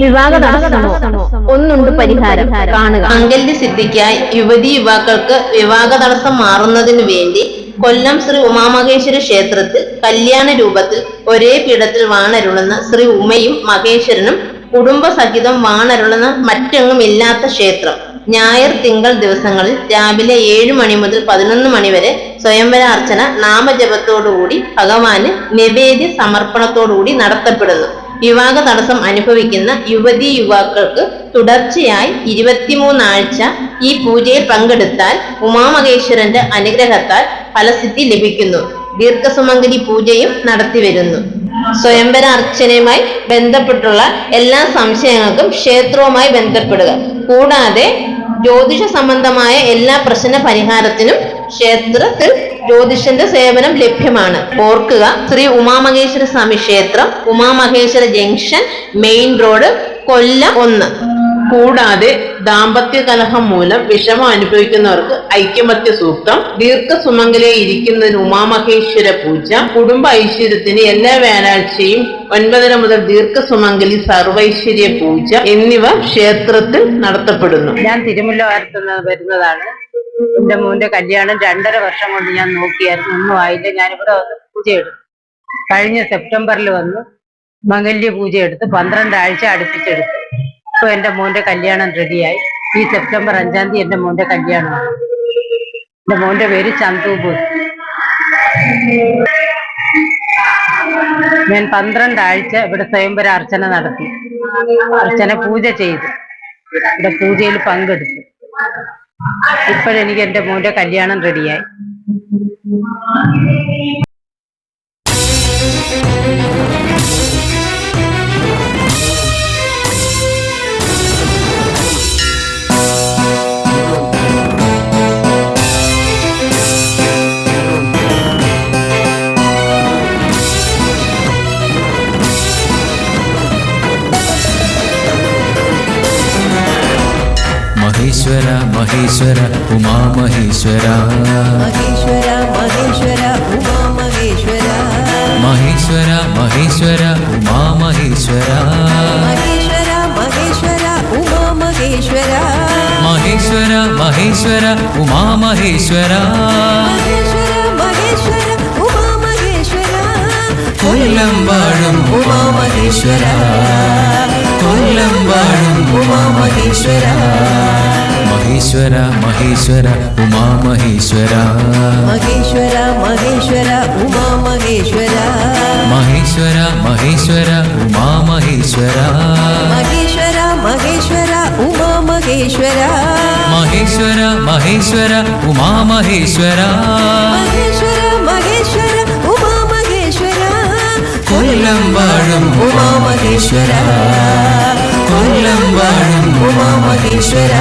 വിവാഹ തടസ്സമോ? ഒന്നുണ്ട് പരിഹാരം. കാണുക. അങ്കലിന്റെ സിദ്ധിക്കായി യുവതി യുവാക്കൾക്ക് വിവാഹ തടസ്സം മാറുന്നതിനു വേണ്ടി കൊല്ലം ശ്രീ ഉമാമഹേശ്വര ക്ഷേത്രത്തിൽ കല്യാണ രൂപത്തിൽ ഒരേ പീഠത്തിൽ വാണരുളുന്ന ശ്രീ ഉമയും മഹേശ്വരനും കുടുംബസഹിതം വാണരുളുന്ന മറ്റെങ്ങും ഇല്ലാത്ത ക്ഷേത്രം. ഞായർ തിങ്കൾ ദിവസങ്ങളിൽ രാവിലെ ഏഴ് മണി മുതൽ പതിനൊന്ന് മണി വരെ സ്വയംവര അർച്ചന നാമജപത്തോടുകൂടി ഭഗവാന് നിവേദ്യ സമർപ്പണത്തോടുകൂടി നടത്തപ്പെടുന്നു. വിവാഹ തടസ്സം അനുഭവിക്കുന്ന യുവതി യുവാക്കൾക്ക് തുടർച്ചയായി ഇരുപത്തിമൂന്നാഴ്ച ഈ പൂജയിൽ പങ്കെടുത്താൽ ഉമാമഹേശ്വരന്റെ അനുഗ്രഹത്താൽ ഫലസിദ്ധി ലഭിക്കുന്നു. ദീർഘസുമംഗലി പൂജയും നടത്തിവരുന്നു സ്വയംവര അർച്ചനയുമായി ബന്ധപ്പെട്ടുള്ള എല്ലാ സംശയങ്ങൾക്കും ക്ഷേത്രവുമായി ബന്ധപ്പെടുക. കൂടാതെ ജ്യോതിഷ സംബന്ധമായ എല്ലാ പ്രശ്ന പരിഹാരത്തിനും ക്ഷേത്രത്തിൽ ജ്യോതിഷന്റെ സേവനം ലഭ്യമാണ്. ഓർക്കുക ശ്രീ ഉമാമഹേശ്വര സ്വാമി ക്ഷേത്രം Umamaheswara junction main road Kollam ഒന്ന്. കൂടാതെ ദാമ്പത്യ കലഹം മൂലം വിഷമം അനുഭവിക്കുന്നവർക്ക് ഐക്യമത്യ സൂക്തം ദീർഘസുമംഗലെ ഇരിക്കുന്നതിന് ഉമാമഹേശ്വര പൂജ കുടുംബ ഐശ്വര്യത്തിന് എല്ലാ വ്യാഴാഴ്ചയും ഒൻപതര മുതൽ ദീർഘസുമംഗലി സർവൈശ്വര്യ പൂജ എന്നിവ ക്ഷേത്രത്തിൽ നടത്തപ്പെടുന്നു. ഞാൻ തിരുമുല്ല വരുന്നതാണ്. എന്റെ മോന്റെ കല്യാണം രണ്ടര വർഷം കൊണ്ട് ഞാൻ നോക്കിയായിരുന്നു. ഒന്നും ആയില്ല. ഞാനിവിടെ വന്ന് പൂജ എടുത്തു. കഴിഞ്ഞ സെപ്റ്റംബറിൽ വന്ന്. മംഗല്യ പൂജ എടുത്ത് പന്ത്രണ്ടാഴ്ച അടുപ്പിച്ചെടുത്തു. ഇപ്പൊ എന്റെ മോന്റെ കല്യാണം റെഡിയായി ഈ സെപ്റ്റംബർ അഞ്ചാം തീയതി എന്റെ മോന്റെ കല്യാണമാണ്. എന്റെ മോന്റെ പേര് ചന്തു ഞാൻ പന്ത്രണ്ട് ആഴ്ച ഇവിടെ സ്വയംവര അർച്ചന നടത്തി. അർച്ചന പൂജ ചെയ്തു. ഇവിടെ പൂജയിൽ പങ്കെടുത്തു. ഇപ്പോഴെനിക്ക് എന്റെ മോന്റെ കല്യാണം റെഡിയായി മഹേശ്വര മഹേശ്വര ഉമാ മഹേശ്വര. മഹേശ്വര ഉമാ മഹേശ്വര. ഉമാ മഹേശ്വര. മഹേശ്വര മഹേശ്വര ഉമാ മഹേശ്വര. മഹേശ്വര മഹേശ്വര മഹേശ്വര. മഹേശ്വര ഉമാ മഹേശ്വര. കൊല്ലം വാഴും ഉമാമഹേശ്വര കൊല്ലം വാഴും ഉമാമഹേശ്വര മഹേശ്വര മഹേശ്വര ഉമാമഹേശ്വര മഹേശ്വര മഹേശ്വര ഉമാ മഹേശ്വര മഹേശ്വര മഹേശ്വര ഉമാമഹേശ്വര മഹേശ്വര മഹേശ്വര ഉമാ മഹേശ്വര മഹേശ്വര മഹേശ്വര ഉമാമഹേശ്വര മഹേശ്വര വാഴും ഉമാമഹേശ്വര കൊല്ലം വാഴും ഉമാമഹേശ്വര